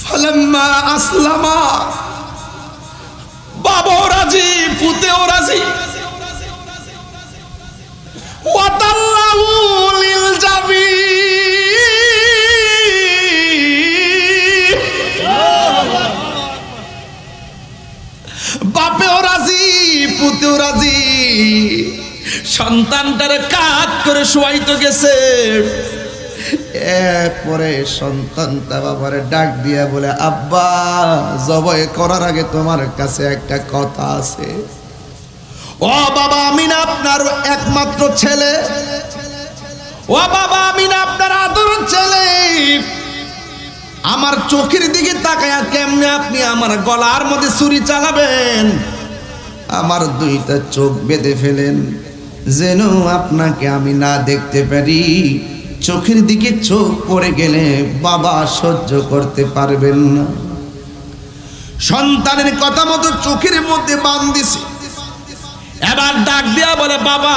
ফালাম্মা আসলামা। বাবাও রাজি, পুতেও রাজি। ওয়াতাল্লাহু লিল বাপেও রাজি, পুতেও রাজি। সন্তানটারে কাজ করে শোয়াইতে গেছে। এরপরে সন্তানটা বাবারে ডাক দিয়া বলে, আব্বা, জবাই করার আগে তোমার কাছে একটা কথা আছে। ও বাবা আমি না আপনার একমাত্র ছেলে। ও বাবা আমি না আপনার আদর ছেলে। আমার চোখের দিকে তাকায়া কেমনে আপনি আমার গলার মধ্যে ছুরি চালাবেন? আমার দুইটা চোখ বেঁধে ফেলেন, যেন আপনাকে আমি না দেখতে পারি। চোখের দিকে চোখ পড়ে গেলে বাবা সহ্য করতে পারবেন না। সন্তানের কথা মতো চোখের মধ্যে বান দিছে। এবার ডাক দেওয়া বলে, বাবা,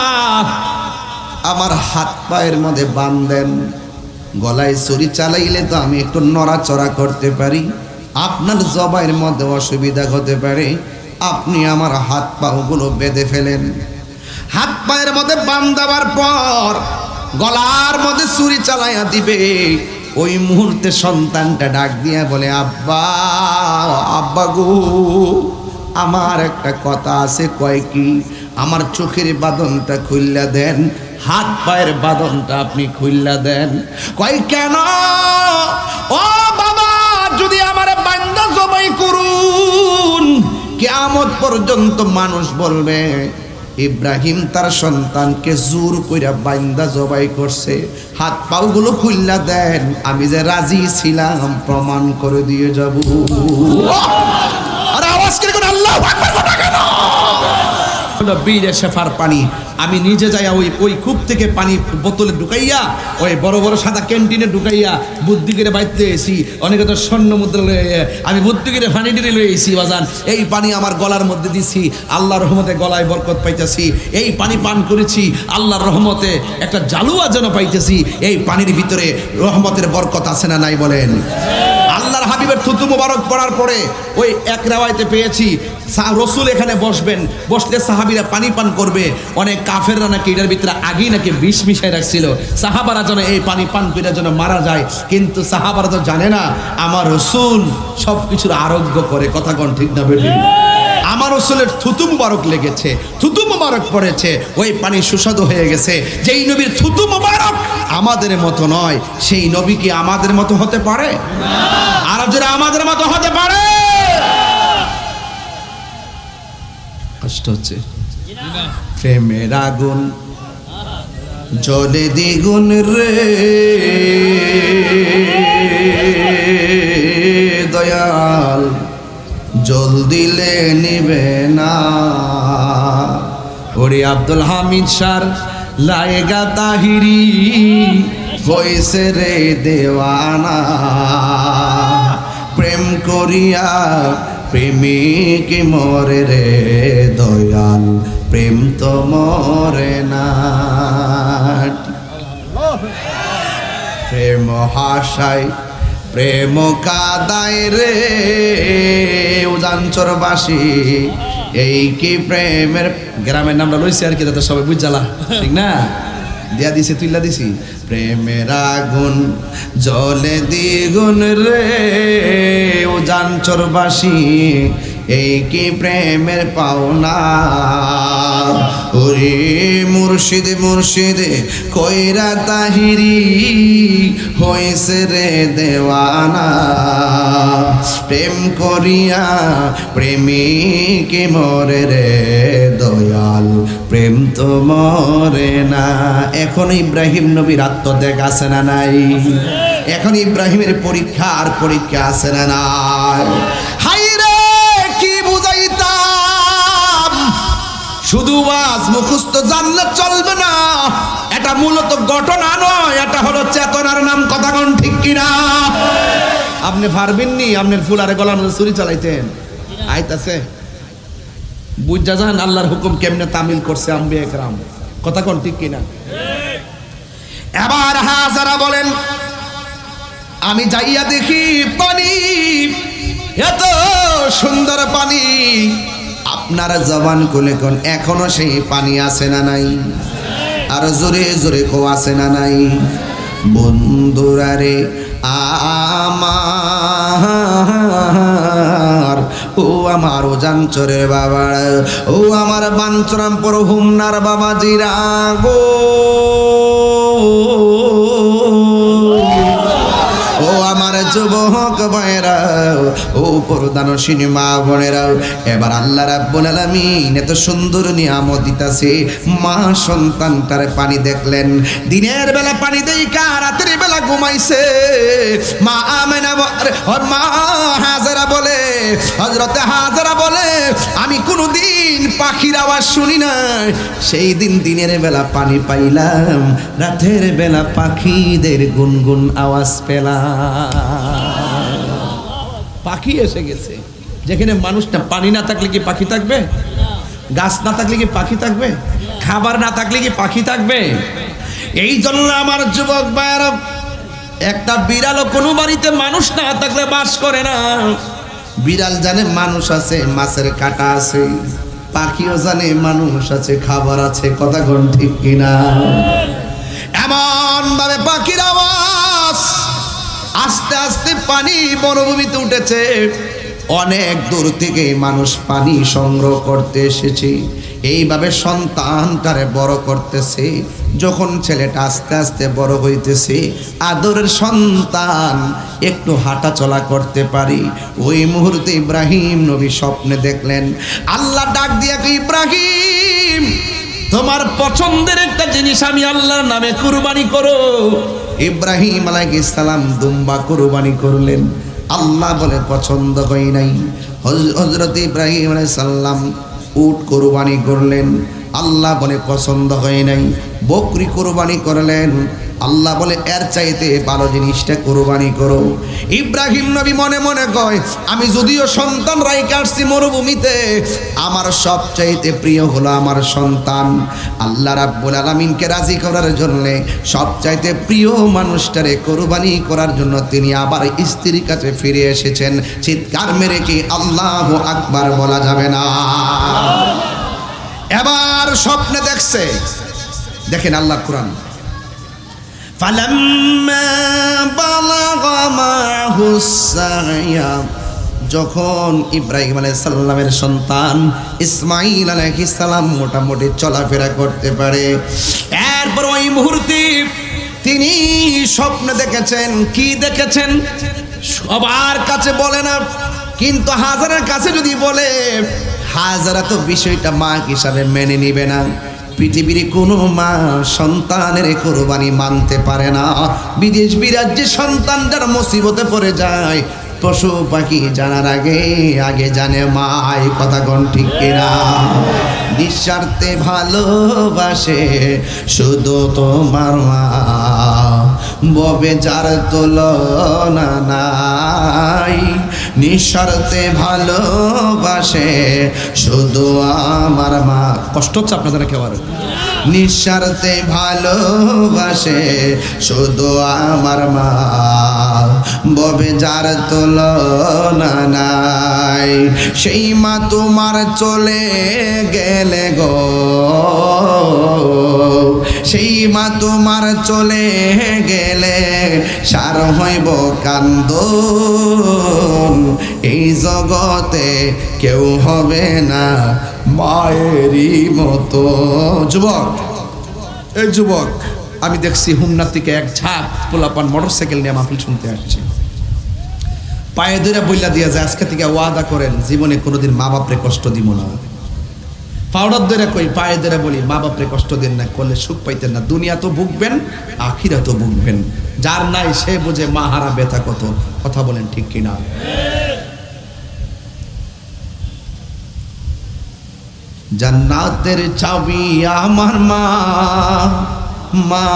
আমার হাত পায়ের মধ্যে বান দেন। গলায় ছুরি চালাইলে তো আমি একটু নড়াচড়া করতে পারি। আপনার জবাইয়ের মধ্যে অসুবিধা হতে পারে। আপনি আমার হাত পাগুলো বেঁধে ফেলেন। হাত পায়ের মধ্যে বান দেওয়ার পর গলার মধ্যে ছুরি চালাইয়া দিবে। ওই মুহূর্তে সন্তানটা ডাক দিয়া বলে, আব্বা আব্বা গো, আমার একটা কথা আছে, কয় আমার চোখের বাদনটা খুললা দেন, হাত পায়ের বাদনটা আপনি খুললা দেন। কয়, কেন? ও বাবা, যদি আমার বান্দা জবাই করুন, কেয়ামত পর্যন্ত মানুষ বলবে ইব্রাহিম তার সন্তানকে জোর কইরা বাইন্দা জবাই করছে। হাত পাউগুলো খুললা দেন, আমি যে রাজি ছিলাম, প্রমাণ করে দিয়ে যাব। আর আওয়াজ করে আল্লাহ আকবার, কথা কেন হলো বীরে শেফার পানি। আমি নিজে যাইয়া ওই ওই কূপ থেকে পানি বোতলে ঢুকাইয়া, ওই বড় বড় সাদা ক্যান্টিনে ঢুকাইয়া বুদ্ধি করে বাইতে এসি অনেকে তো স্বর্ণ মুদ্রা লয়ে আমি বুদ্ধি করে পানি ডিরে লয়ে এসি বাজান। এই পানি আমার গলার মধ্যে দিছি, আল্লাহর রহমতে গলায় বরকত পাইতেছি। এই পানি পান করেছি, আল্লাহর রহমতে একটা জালুয়া যেন পাইতেছি। এই পানির ভিতরে রহমতের বরকত আছে না নাই বলেন? আল্লাহর হাবিবের থুতু মোবারক পড়ার পরে ওই এক রেওয়ায়তে পেয়েছি। রসুল এখানে বসবেন। বসলে সাহাবিরা পানি পান করবে। অনেক কাফেররা নাকি এটার ভিতরে আগেই নাকি বিষ মিশাই রাখছিল। সাহাবারা যেন এই পানি পান করে যেন মারা যায়। কিন্তু সাহাবারা তো জানে না, আমার রসুল সব কিছুর আরোগ্য করে। কথা কন ঠিক না বেটি আমার রসুলের থুতু মুবারক লেগেছে, থুতু মুবারক পড়েছে, ওই পানি সুস্বাদু হয়ে গেছে। যেই নবীর থুতু মুবারক আমাদের মতো নয়, সেই নবী কি আমাদের মতো হতে পারে? আর যারা আমাদের মতো হতে পারে? কষ্ট হচ্ছে। প্রেমের আগুন জলে দ্বিগুণ রে। দয়াল জল দিলে নিবে না। ওরে আব্দুল হামিদ সার লায়েগা তাহিরি হয়েছে রে দেওয়ানা। প্রেম করিয়া প্রেমিক মরে রে দয়াল প্রেম তো মরে না। প্রেম হাসায় প্রেম কাদায় রে উজানচরবাসী এই কি প্রেমের, গ্রামের নামটা লইছি আর কি, তাতে সবাই বুঝালা, ঠিক না? দিয়া দিছি, তুইলা দিছি। প্রেমের আগুন জলে দ্বিগুণ রে উজানচরবাসী এই কি প্রেমের পাওনা। ওরে মুর্শিদ মুর্শিদ, কইরা তাহিরি হয়েছে রে দেওয়ানা। প্রেম করিয়া প্রেমিকে মরে রে দয়াল, প্রেম তো মরে না। এখন ইব্রাহিম নবীর আত্মত্যাগ আছে না নাই? এখন ইব্রাহিমের পরীক্ষা আর পরীক্ষা আছে না নাই? জানলে চলবে না। এটা মূলত ঘটনা নয়, এটা হলো চেতনার নাম, কথা কোন ঠিক কিনা? আপনি আপনার ফুলারে ছুরি চালাইতেন। আইতাছে, বুঝা যান আল্লাহর হুকুম কেমনে তামিল করছে আম্বি একরাম। কথা কোন ঠিক কিনা? এবার হাজারা বলেন, আমি যাইয়া দেখি পানি, এত সুন্দর পানি। আপনার জবান খুলে কোন, এখনও সেই পানি আছে না নাই? আর জোরে জোরে কো আছে না নাই? বন্ধুরা রে, আমার, ও আমার ও জাঞ্চরের বাবা ও আমার বাঞ্চরাম পর হুমনার বাবা জিরা গো। যুবক ভাইরাও ও প্রধান সিনেমা বোনেরাও, এবার আল্লাহ রাব্বুল আলামিন এত সুন্দর নিয়ামত দিতাছে। মা সন্তানটার পানি দেখলেন। দিনের বেলা পানি দেই কা রাতের বেলা ঘুমাইছে। মা আমেনা মা হাজারা বলে হজরতে হাজারা বলে, আমি কোনোদিন পাখির আওয়াজ শুনি না সেই দিন দিনের বেলা পানি পাইলাম, রাতের বেলা পাখিদের গুনগুন আওয়াজ পেলাম। পাখি এসে গেছে। যেখানে মানুষটা পানি না থাকলে কি পাখি থাকবে? গাছ না থাকলে কি পাখি থাকবে? খাবার না থাকলে কি পাখি থাকবে? এই জন্য আমার যুবক ভাইয়ারা, একটা বিড়ালও কোনো বাড়িতে মানুষ না থাকলে বাস করে না। বিড়াল জানে মানুষ আছে, মাছের কাটা আছে, পাখিও জানে মানুষ আছে, খাবার আছে, কথা ঠিক কিনা? এমন ভাবে পাখির আওয়াজ আস্তে আস্তে পানি মরুভূমিতে উঠেছে। অনেক দূর থেকে মানুষ পানি সংগ্রহ করতে এসেছে। এইভাবে সন্তানটারে বড় করতেছে। যখন ছেলেটা আস্তে আস্তে বড় হইতেছে, আদরের সন্তান একটু হাঁটা চলা করতে পারি। ওই মুহূর্তে ইব্রাহিম নবী স্বপ্নে দেখলেন, আল্লাহ ডাক দিয়া ইব্রাহিম, তোমার পছন্দের একটা জিনিস আমি আল্লাহর নামে কুরবানি করো। ইব্রাহিম আলাইহিস সালাম দুম্বা কুরবানি করলেন। আল্লাহ বলে, পছন্দ হয় নাই। হজরত ইব্রাহিম আলাই সাল্লাম উট কোরবানি করলেন। আল্লাহ বলে, পছন্দ হয় নাই। বকরি কোরবানি করলেন। আল্লাহ বলে, এর চাইতে ভালো জিনিসটা কোরবানি করো। ইব্রাহিম নবী মনে মনে কয়, আমি যদিও সন্তান রাই কাটছি মরুভূমিতে, আমার সবচাইতে প্রিয় হলো আমার সন্তান। আল্লাহ রাব্বুল আলামিনকে রাজি করার জন্য সবচাইতে প্রিয় মানুষটারে কোরবানি করার জন্য তিনি আবার স্ত্রীর কাছে ফিরে এসেছেন। চিৎকার মেরে কি আল্লাহ আকবার বলা যাবে না। এবার স্বপ্নে দেখছে, দেখেন আল্লাহ কোরআন। যখন ইব্রাহিম আলাইহিস সালামের সন্তান ইসমাইল আলাইহিস সালাম মোটামুটি চলাফেরা করতে পারে। এরপর ওই মুহূর্তে তিনি স্বপ্ন দেখেছেন, কি দেখেছেন? সবার কাছে বলে না, কিন্তু হাজারের কাছে যদি বলে, হাজারা তো বিষয়টা মা হিসাবে মেনে নিবে না। পৃথিবীর কোনো মা সন্তানের কোরবানি মানতে পারে না। বিদেশ বিরাজ্যে সন্তান যার মুসিবতে পড়ে যায়, পশু পাখি জানার আগে আগে জানে মা, এই কথা কোন ঠিক কিনা? নিঃস্বার্থে ভালোবাসে শুধু তোমার মা। ববে যার তুলনা নাই। নিঃস্বার্থে ভালোবাসে শুধু আমার মা। কষ্ট হচ্ছে আপনাদের কেউ আর। নিঃস্বার্থে ভালোবাসে শুধু আমার মা। ববে যার তুলনা নাই। সেই মা তোমার চলে গেলে গো। সেই মা তোমার চলে গেলে সার হইব কান্দ এই জগতে কেউ হবে না মায়েরই মতো। যুবক, এই যুবক, আমি দেখছি হুমনার থেকে এক ঝাঁক পোলাপান মোটরসাইকেল নিয়ে মাহফিল শুনতে আসছে। পায়ে ধরে বইলা দিয়া যায় আজকে থেকে ওয়াদা করেন, জীবনে কোনোদিন মা বাপরে কষ্ট দিব না। পাউডার ধরে কই, পায়ে ধরে বলি, মা বাপরে কষ্ট দেন না করলে সুখ পাইতেন না। দুনিয়া তো ভুগবেন আখিরা তো ভুগবেন। যার নাই সে বুঝে মা হারা ব্যথা কত। কথা বলেন ঠিক কিনা? জান্নাতের চাবি আমার মা মা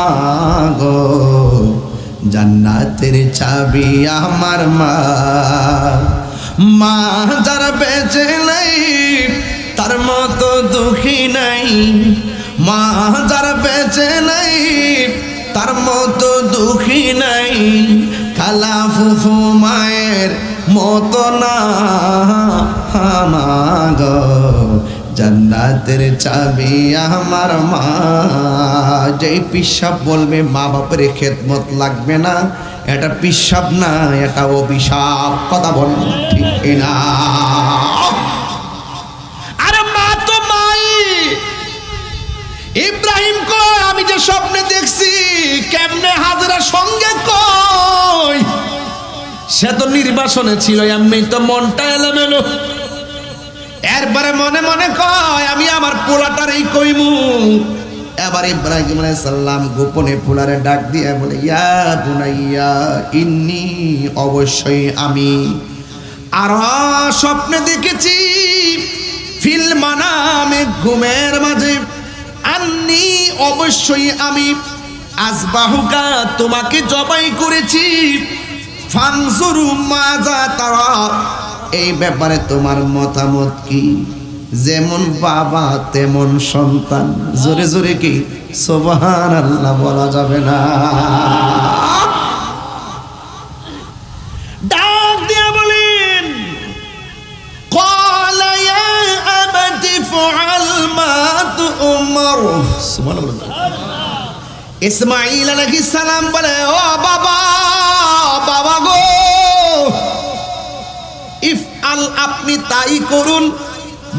গো। জান্নাতের চাবি আমার মা। মা যারা বেঁচে নাই, তার মতো দুঃখী নাই। মা যারা বেঁচে নাই, তার মতো দুঃখী নাই। খালা ফুফু মায়ের মতো না। জান্নাতের চাবি আমার মা। যেই পিসাব বলবে, মা বাপের খেদমত লাগবে না। এটা পিসাব না, এটা অভিশাপ। কথা বল, ঠিক না আরে মা তো মাই। ইব্রাহিম কয় আমি যে স্বপ্নে দেখছি, কেমনে হাজরা সঙ্গে কই? সে তো নির্বাসনে ছিল, এমনি তো মনটা এলোমেলো। এরপরে মনে মনে কয়, আমি আমার পোলাটার এই কইমু। এবার ইব্রাহিম আলাইহিস সালাম গোপনে পোলারে ডাক দিয়ে বলে, ইয়া বুনাইয়া, ইন্নি অবশ্যই আমি আর স্বপ্নে দেখেছি। ফিল মানামে, ঘুমের মাঝে। আন্নি অবশ্যই আমি আসবাহুকা তোমাকে জবাই করেছি। ফাংজুরু মাজা তারা এই ব্যাপারে তোমার মতামত কি? যেমন বাবা, তেমন সন্তান। জোরে জোরে কি? সোবাহান আল্লাহ বলা যাবে না। ইসমাইল আলাইহিস সালাম বলে, ও বাবা বাবা গো। আল আপনি তাই করুন।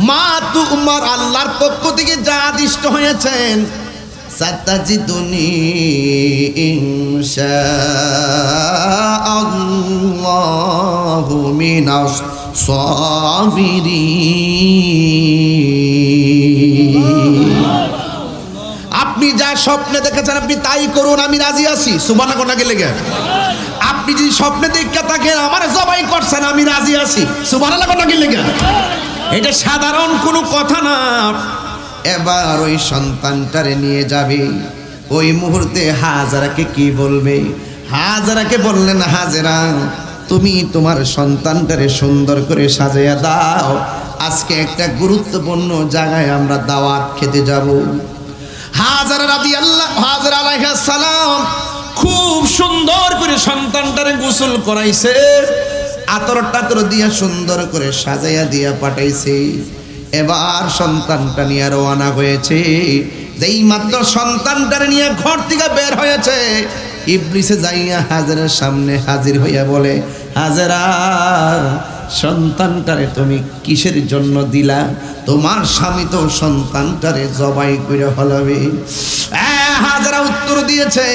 মা তু উমার আল্লাহর পক্ষ থেকে যা আদিষ্ট হয়েছেন ইনশাআল্লাহু মিনাস আপনি যা স্বপ্নে দেখেছেন, আপনি তাই করুন, আমি রাজি আছি। সুবানা কোনাকে লেগে আপনি যদি স্বপ্নে দেখে থাকেন, আমার জবাই করছেন, আমি রাজি আছি। সুবানা কোনাকে লেগে এটা সাধারণ কোনো কথা না। এবার ওই সন্তানটারে নিয়ে যাবে। ওই মুহূর্তে হাজারাকে কি বলবে? হাজারাকে বললেন হাজেরা, তুমি তোমার সন্তানটারে সুন্দর করে সাজাইয়া দাও। আজকে একটা গুরুত্বপূর্ণ জায়গায় আমরা দাওয়াত খেতে যাব। হাজার রাদি আল্লাহ হাজার আলাইহিস সালাম খুব সুন্দর করে সন্তানটারে গোসল করাইছে আতর টাতর দিয়া সুন্দর করে সাজাইয়া দিয়া পাঠাইছে। এবার সন্তানটা নিয়ে রওনা হয়েছে। যেই মাত্র সন্তানটারে নিয়ে ঘর থেকে বের হয়েছে, ইবলিসে যাইয়া হাজারের সামনে হাজির হইয়া বলে, হাজারা, সন্তানটারে তুমি কিসের জন্য দিলা? তোমার স্বামী তো সন্তানটারে জবাই করে ফলাবে হাজারা, উত্তর দিয়েছে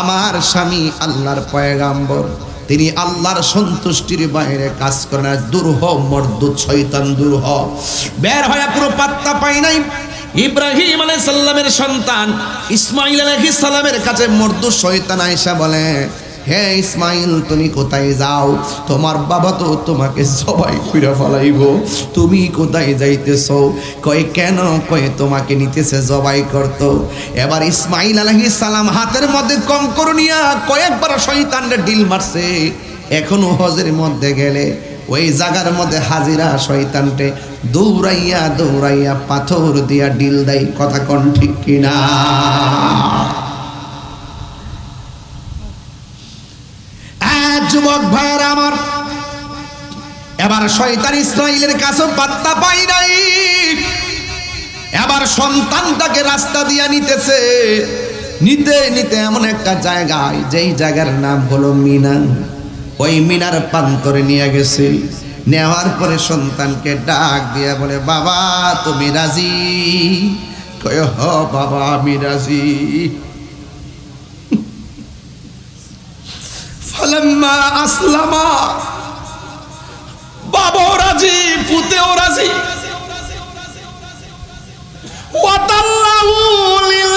আমার স্বামী আল্লাহর পয়গাম্বর। তিনি আল্লাহর সন্তুষ্টির বাইরে কাজ করেন না দুর্হ মর্দুত শৈতান দুর্হ। বের হয়ে পুরো পাত্তা পাই নাই। ইব্রাহিম আলাইহিস সাল্লামের সন্তান ইসমাইল আলাইহিস সালামের কাছে মর্দু শয়তান আয়েশা বলে হে ইসমাইল, তুমি কোথায় যাও? তোমার বাবা তো তোমাকে সবাই ফিরে ফলাইব। তুমি কোথায় যাইতেছ? কয়, কেন কয়ে তোমাকে নিতেছে জবাই করত? এবার ইসমাইল আলাইহিস সালাম হাতের মধ্যে কম করুনিয়া কয়েকবার শয়তানরে ডিল মারছে। এখনও হজের মধ্যে গেলে ওই জায়গার মধ্যে হাজিরা শয়তানটে দৌড়াইয়া দৌড়াইয়া পাথর দিয়া ডিল দেয়। কথা কন ঠিক কিনা? যুবক ভাইয়ের আমার, এবার শয়তান ইসরায়েলের কাছে পাত্তা পাই নাই। এবার সন্তানটাকে রাস্তা দিয়া নিতেছে। নিতে নিতে এমন একটা জায়গায়, যেই জায়গার নাম হলো মিনা। ওই মিনার প্রান্তরে নিয়ে গেছে। নেওয়ার পরে সন্তানকে ডাক দিয়া বলে, বাবা, তুমি রাজি? হ, বাবা, আমি রাজি। ফালাম্মা আসলামা। বাবাও রাজি, পুতেও রাজি। ওয়াতাল্লাহু লিল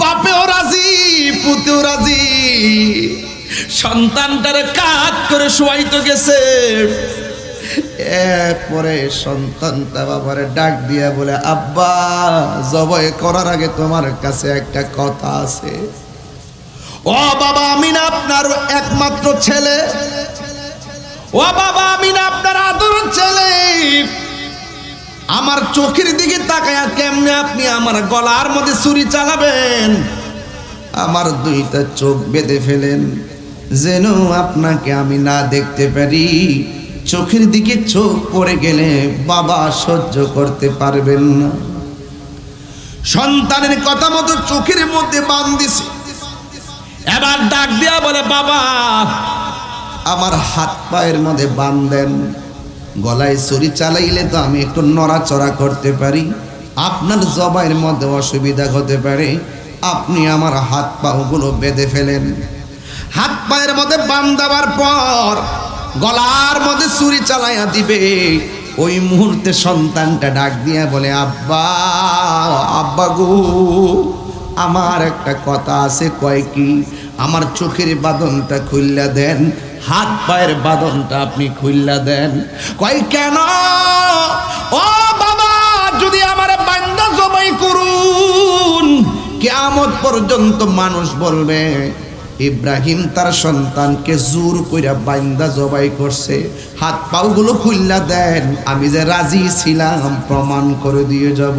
বাপেও রাজি, পুতেও রাজি। সন্তানটারে কাত করে শোয়াইতে গেছে। এরপরে সন্তানটা বাবারে ডাক দিয়া বলে, আব্বা, জবাই করার আগে তোমার কাছে একটা কথা আছে। ও বাবা, আমি না আপনার একমাত্র ছেলে। ও বাবা, আমি না আপনার আদর ছেলে। আমার চোখের দিকে তাকায়া কেমনে আপনি আমার গলার মধ্যে ছুরি চালাবেন? আমার দুইটা চোখ বেঁধে ফেলেন, যেন আপনাকে আমি না দেখতে পারি। চোখের দিকে চোখ পড়ে গেলে বাবা সহ্য করতে পারবেন না। সন্তানের কথা মতো চোখের মধ্যে বান দিছে। এবার ডাক দিয়া বলে, বাবা, আমার হাত পায়ের মধ্যে বান দেন। গলায় ছুরি চালাইলে তো আমি একটু নড়াচড়া করতে পারি। আপনার জবাইয়ের মধ্যে অসুবিধা হতে পারে। আপনি আমার হাত পাগুলো বেঁধে ফেলেন। হাত পায়ের মধ্যে বান দেওয়ার পর গলার মধ্যে ছুরি চালাইয়া দিবে। ওই মুহূর্তে সন্তানটা ডাক দিয়া বলে, আব্বা আব্বা গো, আমার একটা কথা আছে, কয় আমার চোখের বাদনটা খুললা দেন, হাত পায়ের বাদনটা আপনি খুললা দেন। কয়, কেন? ও বাবা, যদি আমার বান্দা জবাই করুন, কেয়ামত পর্যন্ত মানুষ বলবে ইব্রাহিম তার সন্তানকে জোর কইরা বাইন্দা জবাই করছে। হাত পাওগুলো খুল্লা দেন আমি যে রাজি ছিলাম প্রমাণ করে দিয়ে যাব।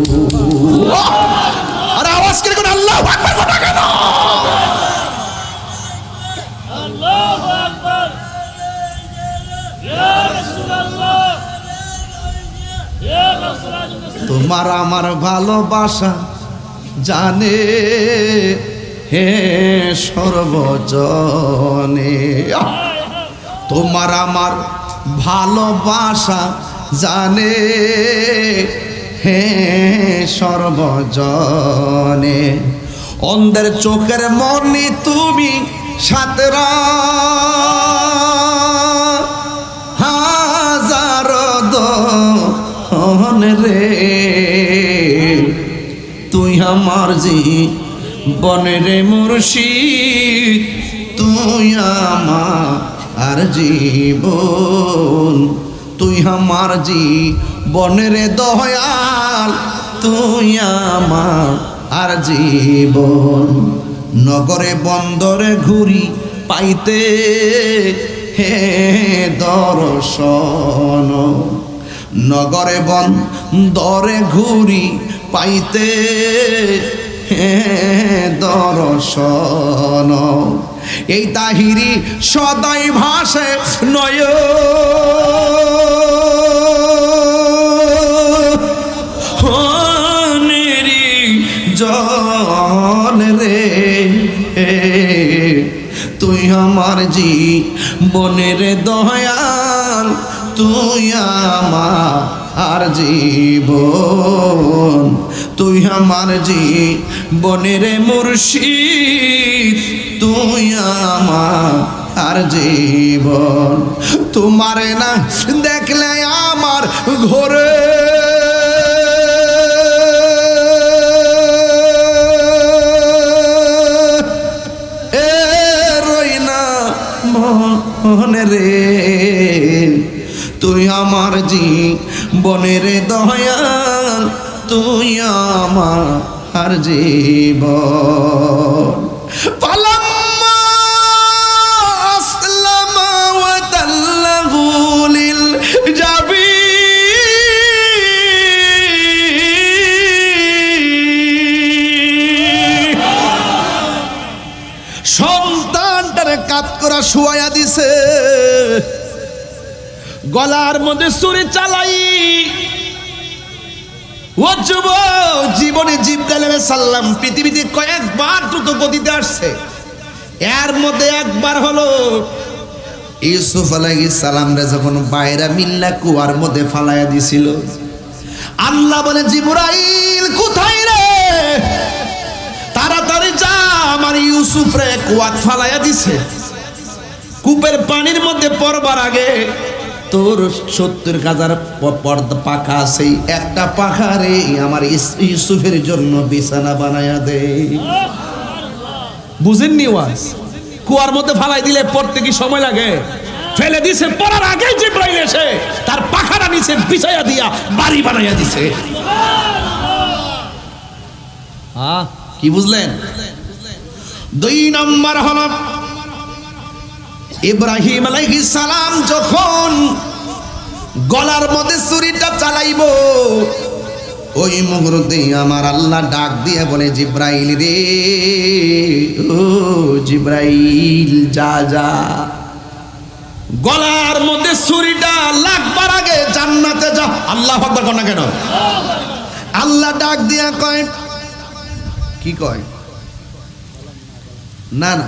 আর তোমার আমার ভালোবাসা জানে হে সর্বজনে। তোমার আমার ভালোবাসা জানে। হে সর্বজনে। অন্ধের চোখের মনি তুমি সাতরা। হাজার রে। তুই আমার জি বনের মুর্শিদ, তুই আমার জীবন। তুই আমার জি বনের দয়াল, তুই আমার আর জীবন। নগরে বন্দরে ঘুরি পাইতে হে দর্শন। নগরে বন্দরে ঘুরি পাইতে দর্শন। এই তাহিরি সদাই ভাসে নয়। জন রে, তুই আমার জি বনের দয়াল, তুই আমার আর জীবন। তুই আমার জীবনের মুর্শিদ, তুই আমার আর জীবন। তোমারে না দেখলে আমার ঘরে বনের দয়াল তুই আমার জীবন। সন্তানটারে কাত করা শুয়াইয়া দিছে। গলার মধ্যে সুরে চালাই জীবনে সাল্লাম পৃথিবীতে কয়েকবার দ্রুত গতিতে আসছে। এর মধ্যে একবার হলো ইউসুফ আলাইহিস সালাম রে যখন বাইরা মিল্লা কুয়ার মধ্যে ফালাইয়া দিছিল। আল্লাহ বলে, জিবরাইল, কোথায় রে? তাড়াতাড়ি যা, আমার ইউসুফ রে কুয়াত ফালাইয়া দিছে। কূপের পানির মধ্যে পড়বার আগে তোর সত্তর হাজার পর্দা পাখা আছে। একটা পাখারে আমার ইউসুফের জন্য বিছানা বানায়া দে। বুঝেননি ওয়াজ? কুয়ার মধ্যে ফালাই দিলে পড়তে কি সময় লাগে? ফেলে দিছে পড়ার আগে যে এসে তার পাখাটা নিচে বিছাইয়া দিয়া বাড়ি বানাইয়া দিছে। কি বুঝলেন? দুই নম্বর হল ইব্রাহিম সালাম যখন গলার মধ্যে ছুরিটা চালাইব, ওই মুহূর্তে আমার আল্লাহ ডাক দিয়ে বলে, জিব্রাইল রে, ও জিব্রাইল, যা যা। গলার মধ্যে ছুরিটা লাগবার আগে জান্নাতে যা। আল্লাহ আকবার কর না কেন? আল্লাহ ডাক দিয়া কয়, কি কয়? না না।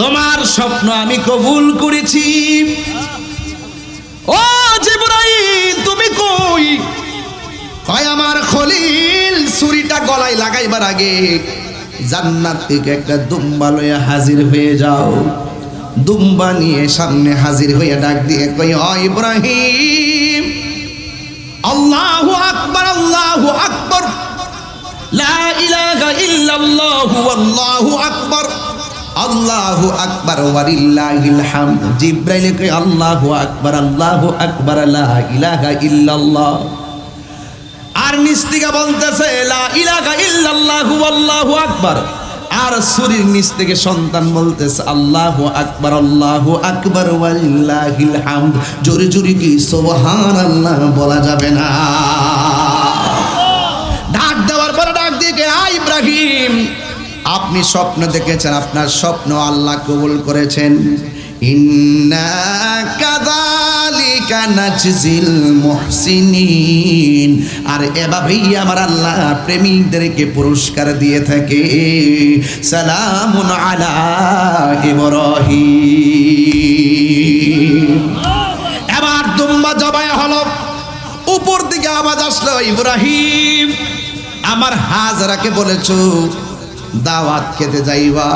তোমার স্বপ্ন আমি কবুল করেছি। ও জিব্রাইল, তুমি কই? কয় আমার খলিল, ছুরিটা গলায় লাগাইবার আগে জান্নাত থেকে একটা দুম্বা লইয়া হাজির হয়ে যাও। দুম্বা নিয়ে সামনে হাজির হয়ে ডাক দিয়ে কই ও ইব্রাহিম, আল্লাহু আকবার আল্লাহু আকবার। লা ইলাহা ইল্লাল্লাহু, আল্লাহু আকবার। আল্লাহু আকবার ওয়ালিল্লাহিল হামদ। জিব্রাইল আল্লাহু আকবার আল্লাহু আকবার লা ইলাহা ইল্লাল্লাহ। আর নিস্তিকা বলতেছে লা ইলাহা ইল্লাল্লাহু আল্লাহু আকবার। আর সুরির নিচ থেকে সন্তান বলতেছে আল্লাহু আকবার আল্লাহু আকবার ওয়ালিল্লাহিল হামদ। জোরে জোরে কি সুবহানাল্লাহ বলা যাবে না? ডাক দেওয়ার পরে ডাক দিয়ে কে, আয় ইব্রাহিম আপনি স্বপ্ন দেখেছেন, আপনার স্বপ্ন আল্লাহ কবুল করেছেন। আর এভাবেই আমার আল্লাহ প্রেমিকদেরকে পুরস্কার দিয়ে থাকে। সালাম আলা এবার দুম্বা জবাই হলো, উপর দিকে আওয়াজ আসলো, ইব্রাহিম, আমার হাজরাকে বলেছ দাওয়াত খেতে যাইবা।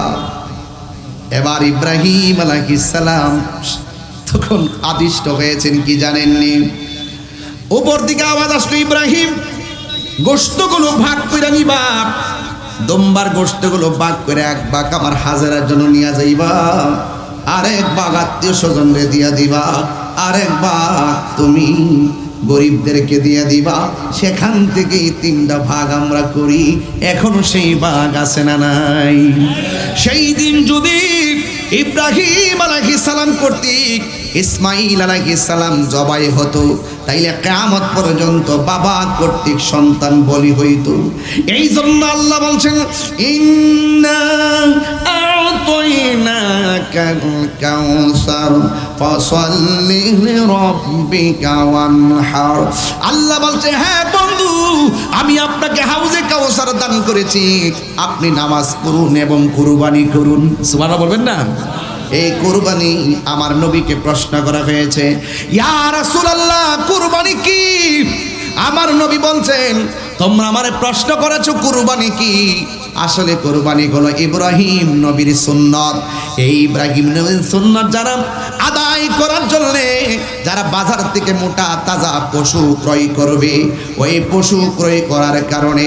এবার ইব্রাহিম সালাম তখন আদিষ্ট হয়েছেন, কি জানেননি? উপর দিকে আওয়াজ আসলো, ইব্রাহিম গোস্তগুলো ভাগ করে নিবা। দম্বার গোস্তগুলো ভাগ করে এক বাক আমার হাজারের জন্য নিয়ে যাইবা। আরেক বাঘ আত্মীয় স্বজনরে দিয়া দিবা। আরেক বাঘ তুমি গরিবদেরকে দিয়ে দিবা, সেখান থেকেই তিনটা ভাগ আমরা করি। এখনও সেই বাঘ আছে না নাই? সেই দিন যদি ইব্রাহিম আলাইহিস সালাম কর্তৃক ইসমাইল আলাইহিস সালাম জবাই হতো, তাইলে কেয়ামত পর্যন্ত বাবা কর্তৃক সন্তান বলি হইত। এই জন্য আল্লাহ বলছেন, ইন্না আ'তাইনাকাল কাউসার। আল্লাহ বলছে হ্যাঁ বন্ধু, আমি আপনাকে হাউজে কাউসার দান করেছি। আপনি নামাজ পড়ুন এবং কুরবানি করুন। সুবহানাল্লাহ বলবেন না? এই কুরবানি আমার নবীকে প্রশ্ন করা হয়েছে, ইয়া রাসূলুল্লাহ, কুরবানি কি? আমার নবী বলছেন তোমরা আমার প্রশ্ন করেছ, কুরবানি কি? আসলে কুরবানি হলো ইব্রাহিম নবীর সুন্নত। এই ইব্রাহিম নবীর সুন্নত যারা আদায় করার জন্য, যারা বাজার থেকে মোটা, তাজা পশু ক্রয় করবে, ওই পশু ক্রয় করার কারণে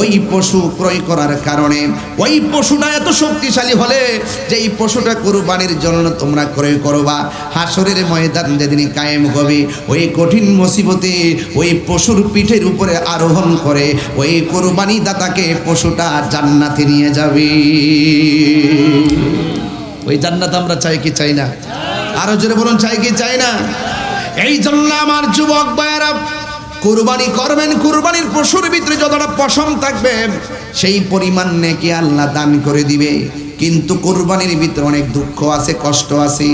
ওই পশু ক্রয় করার কারণে, ওই পশুটা এত শক্তিশালী হলে যে এই পশুটা কোরবানির জন্য তোমরা ক্রয় করবা। হাসরের ময়দান যেদিন কায়েম হবে, ওই কঠিন মুসিবতে ওই পশুর পিঠের উপরে আরোহণ করে ওই কোরবানি দাতাকে পশুটা জান্নাতে নিয়ে যাবে। ওই জান্নাত আমরা চাই কি চাই না? আরও জোরে বলুন, চাই কি চাই না? এই জন্য আমার যুবক ভাইয়েরা কুরবানি করবেন, কুরবানির পশুর ভিতরে যতটা পশম থাকবে, সেই পরিমাণ নেকি আল্লাহ দান করে দিবে। কিন্তু কোরবানির ভিতরে অনেক দুঃখ আছে, কষ্ট আছে।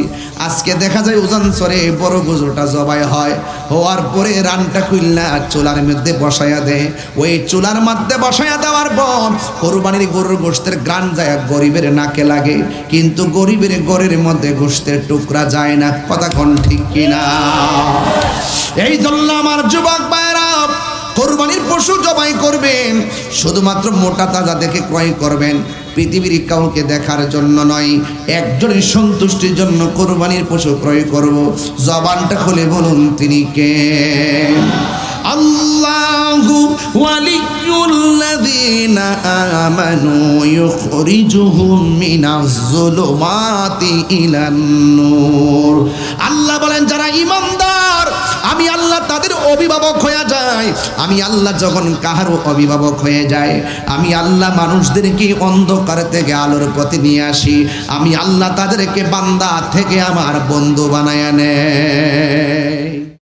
আজকে দেখা যায় ওজন সরে বড় গুজোটা জবাই হয়। হওয়ার পরে রানটা খুলনা চুলার মধ্যে বসায়া দেয়। ওই চুলার মধ্যে বসায়া দেওয়ার পর কোরবানির গরুর গোষ্ঠের গ্রান যায়, গরিবের নাকে লাগে। কিন্তু গরিবের গরের মধ্যে গোষ্ঠের টুকরা যায় না, কথা কোন ঠিক কিনা? এই জন্য আমার যুবক কোরবানির পশু জবাই করবেন, শুধুমাত্র মোটা তাজা দেখে ক্রয় করবেন। পৃথিবীর কাউকে দেখার জন্য নয়, একজনের সন্তুষ্টির জন্য কোরবানির পশু ক্রয় করব। জবানটা খুলে বলুন তিনি কে? আল্লাহ বলেন, যারা ঈমানদার আমি আল্লাহ তাদের অভিভাবক হয়ে যায় আমি আল্লাহ যখন কাহারও অভিভাবক হয়ে যায় আমি আল্লাহ মানুষদেরকে অন্ধকার থেকে আলোর পথে নিয়ে আসি। আমি আল্লাহ তাদেরকে বান্দা থেকে আমার বন্ধু বানায় নেয়